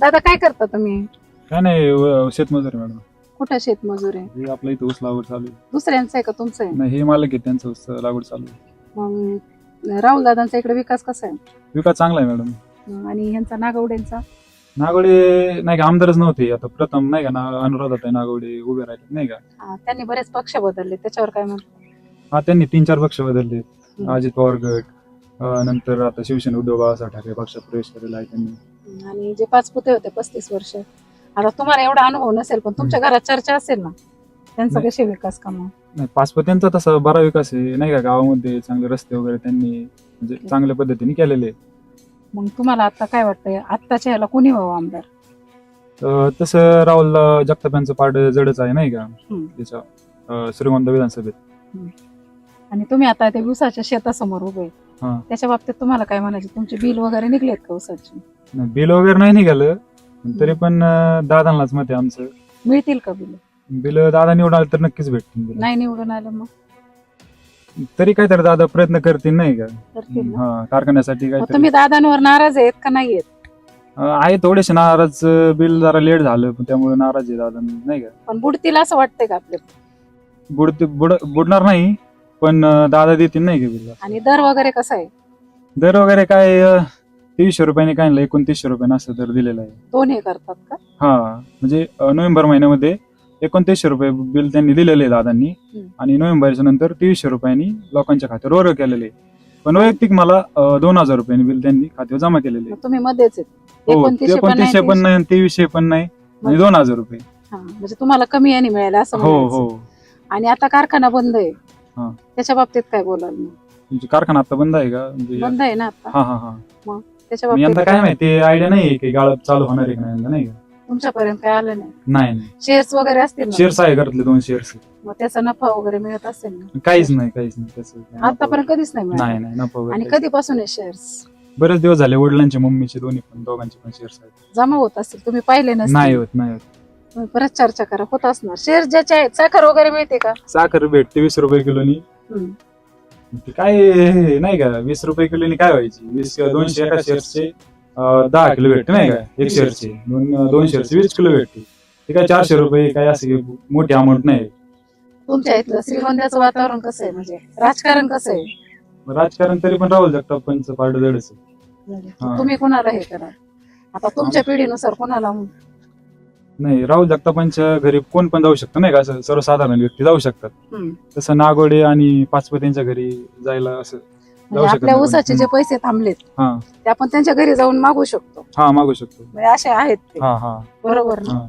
दादा काय करता तुम्ही? काय नाही व- शेतमजूर आहे मॅडम. कुठं शेतमजूर आहे? हे आपलं इथं ऊस लागवड चालू आहे. दुसऱ्यांचं आहे का तुमचं आहे? नाही हे मालक आहे त्यांचं ऊस लागवड चालू आहे. मग राहुल दादांचा इकडे विकास कसा आहे? विकास चांगला आहे मॅडम. मग आणि ह्यांचा नागवड्यांचा नागवडे नाही का आमदारच नव्हते. आता प्रथम नाही का ना आहे नागवडे उभे राहिले नाही का? हा, त्यांनी बरेच पक्ष बदलले. त्याच्यावर काय म्हणतो हा त्यांनी तीन चार पक्ष बदलले. हम्म. अजित पवार गट अं, नंतर आता शिवसेना उद्धव बाळासाहेब ठाकरे पक्षात प्रवेश केलेला आहे त्यांनी. आणि जे पाच पुते होते पस्तीस वर्ष. आता तुम्हाला एवढा अनुभव नसेल पण तुमच्या घरात चर्चा असेल ना त्यांचा नाही. कसे विकास कामा? नाही पाचपत्यांचा तसा बरा विकास आहे नाही का? गावामध्ये चांगले रस्ते वगैरे त्यांनी म्हणजे चांगल्या पद्धतीने केलेले आहे. मग तुम्हाला आता काय वाटतंय? आत्ताच्या ह्याला कोणी व्हावं आमदार? तर तसं राहुल जगताप यांचं पाड जडच आहे नाही का? हम्म. त्याच्या अं, श्रीगोंदा विधानसभेत. आणि तुम्ही आता ते उसाच्या शेतासमोर उभे हा. त्याच्या बाबतीत तुम्हाला काय म्हणायचे? तुमचे बिल वगैरे निघलेत का उसाचे? नाही, बिल वगैरे नाही निघालं. पण तरी पण अं, दादांनाच मत आहे आमचं. मिळतील का बिल? बिल दादा निवडून आले तर नक्कीच भेटतील बिल. नाही निवडून आलं मग? तरी काय तर दादा प्रयत्न करतील नाही का? करतील ना? हा कारखान्यासाठी मग काहीतरी. तुम्ही दादांवर नाराज आहेत का नाही आहेत? अं, आहे थोडेसे नाराज बिल जरा लेट झालं पण त्यामुळे नाराज आहे दादा नाही का? पण बुडतील असं वाटतंय का आपले बुड बुड बुडणार नाही. पण दादा देतील नाही का बिल? आणि दर वगैरे कसा आहे? दर वगैरे काय अं, तेवीसशे रुपयाने काय नाही एकोणतीसशे रुपयाने असं दर दिलेला आहे. दोन हे करतात का? हा म्हणजे अं, नोव्हेंबर महिन्यामध्ये एकोणतीसशे रुपये बिल त्यांनी दिलेले आहे दादांनी हम्म. आणि नोव्हेंबरच्या नंतर तेवीसशे रुपयांनी लोकांच्या खात्यावर वर्ग केलेले. आहे. पण वैयक्तिक मला अं, दोन हजार रुपयांनी बिल त्यांनी खात्यावर जमा केलेले. मग तुम्ही मध्येच आहेत. हो एकोणतीसशे पण एकोणतीसशे पण नाही नाही आणि तेवीसशे पण नाही आणि दोन हजार रुपये. हा, म्हणजे तुम्हाला कमी याने मिळालं असं हो म्हणायचं. हो. आणि आता कारखाना बंद आहे. हा. त्याच्या बाबतीत काय बोलाल मग? तुमची कारखाना आता बंद आहे का? म्हणजे बंद आहे ना आता? हा हा हा. त्याच्या यंदा बाबतीत काय माहिती आयडिया नाही की गाळप चालू होणार आहे का नाही यंदा, नाही का? तुमच्यापर्यंत काय आलं नाही? नाही नाही. शेअर्स वगैरे असतील ना? शेअर्स आहे घरातले दोन शेअर्स मग त्याचा नफा वगैरे मिळत असेल ना? काहीच नाही काहीच नाही. त्याचं काय नफा आतापर्यंत कधीच नाही वगैरे. नाही मिळालं नाही नफा वगैरे आणि काहीच कधीपासून आहे शेअर्स नाही. बरेच दिवस झाले वडिलांचे मम्मीचे दोन्ही पण दोघांचे पण शेअर्स आहेत. जमा होत असतील तुम्ही पाहिले नाही नसतील होत नाही होत. परत चर्चा करा. होत असणार. शेअर्स ज्याचे आहेत साखर वगैरे मिळते का? साखर भेटते वीस रुपये किलोनी. हम्म. ते काय नाही का वीस रुपये किलोनी काय व्हायची? वीस दोनशे एका शेअर्सचे दहा किलो भेटते नाही का? एक शेअरचे दोन दोन शेअरचे वीस किलो भेटते. ते काय चारशे रुपये काय असे मोठी अमाऊंट नाही. तुमच्या इथलं श्रीगोंद्याचं वातावरण कसं आहे म्हणजे? राजकारण कसं आहे? राजकारण तरी पण राहुल जडच आहे. हा. तुम्ही कोणाला हे करा? आता तुमच्या पिढीनुसार कोणाला नाही राहुल जगतापांच्या घरी कोण पण जाऊ शकतं नाही का? असं सर्वसाधारण व्यक्ती जाऊ शकतात. हम्म. तसं नागोडे आणि पाचपतींच्या घरी जायला असं जाऊ म्हणजे शकत आपल्या नाही. ऊसाचे कोणी. जे पैसे थांबलेत हा. ते आपण त्यांच्या घरी जाऊन मागू शकतो. हा मागू शकतो. म्हणजे असे आहेत ते. हा हा. बरोबर ना? हा.